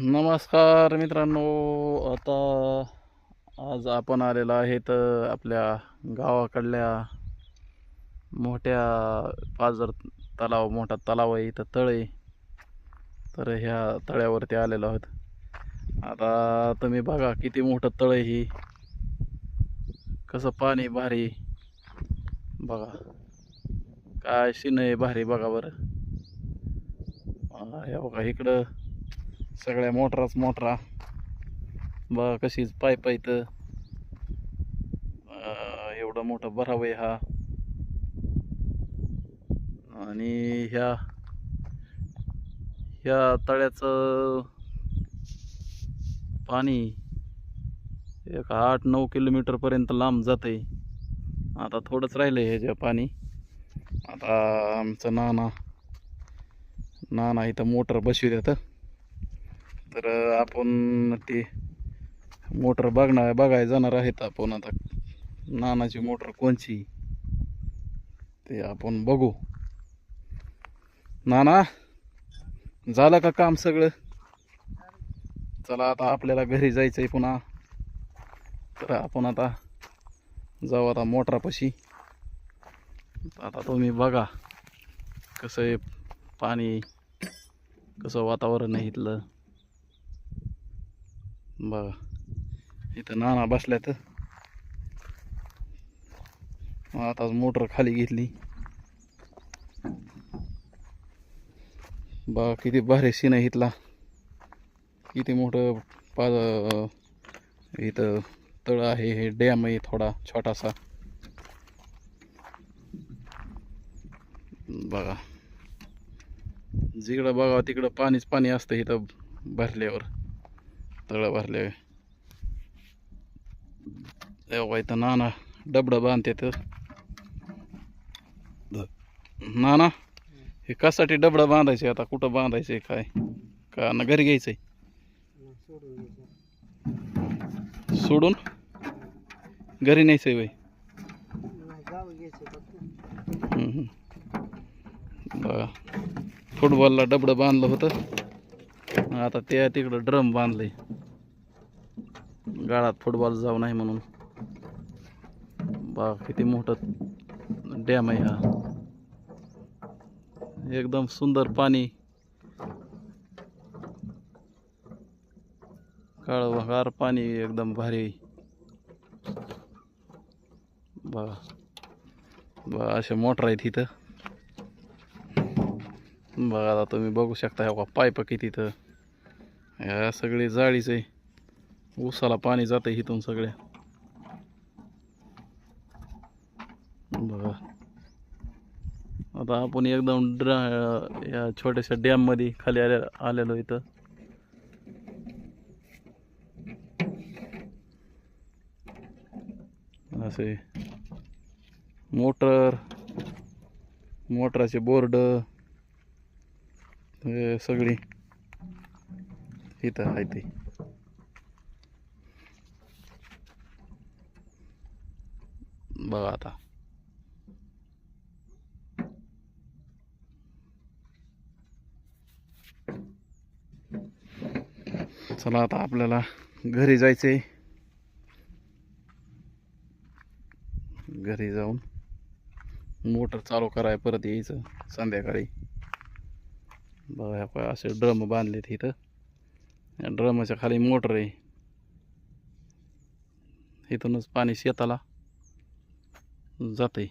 नमस्कार मित्रांनो आता आज आपण आलेलो आहे तर आपल्या गावाकडल्या मोठ्या पाजर तलाव मोठा तलाव आहे इथं तळ आहे. तर ह्या तळ्यावरती आलेलो आहोत. आता तुम्ही बघा किती मोठं तळ आहे ही. कसं पाणी भारी बघा. काय शिन आहे भारी बघा बरं. हे बघा इकडं सगळ्या मोटराच मोटरा. बघा कशीच पाईप आहे तर अं, एवढं मोठं भरावं आहे हा. आणि ह्या ह्या तळ्याचं पाणी एक आठ नऊ किलोमीटरपर्यंत लांब जाते आता थोडंच राहिलं आहे ह्याच्या पाणी. आता आमचं नाना नाना इथं मोटर बसवी देतं तर आपण ते मोटर बघणार बघायला जाणार आहेत आपण आता. नानाची मोटर कोणची? ते आपण बघू. नाना झालं का काम सगळं? चला आता आपल्याला घरी जायचंय पुन्हा. तर आपण आता जाऊ आता मोटरापाशी. आता तुम्ही बघा कसं आहे पाणी कसं वातावरण आहे इथलं. बघा इथं नाना बसल्यात. आता मोटर खाली घेतली. बघा भारी सीन आहे इथला. किती मोठं पा इथं तळ आहे, हे डॅम थोडा, छोटासा. बघा. जिकडं बघा तिकडं पाणीच पाणी असतं इथं भरल्यावर. तळं भरल्यावर तेव्हा इथं नाना डबडं बांधते तर नाना हे कशासाठी डबडं बांधायचे आता कुठं बांधायचंय काय का ना घरी घ्यायचंय सोडून घरी न्यायचंय बाई बघा फुटबॉलला डबडं बांधलं होतं आता ते तिकडं ड्रम बांधले गाळात फुटबॉल जाऊ नाही म्हणून. बा किती मोठं डॅम आहे हा. एकदम सुंदर पाणी. काळवगार पाणी एकदम भारी. बघा. बघा अशा मोटर आहेत इथं. बघा आता तुम्ही बघू शकता ह्या पाईप किती इथं. ह्या सगळी जाळीच आहे. ऊसाला पाणी जातं इथून सगळ्या. बघा. आता आपण एकदम ड्र या छोट्याशा डॅममध्ये खाली आले आलेलो इथं. असे. मोटर मोटराचे बोर्ड हे सगळी इथं आहे ती. बघा आता. चला आता आपल्याला घरी जायचंय. घरी जाऊन मोटर चालू कराय परत यायचं संध्याकाळी. बघा असे ड्रम बांधलेत इथं. ड्रमच्या ड्रमाच्या खाली मोटर आहे. इथूनच पाणी शेताला. जाते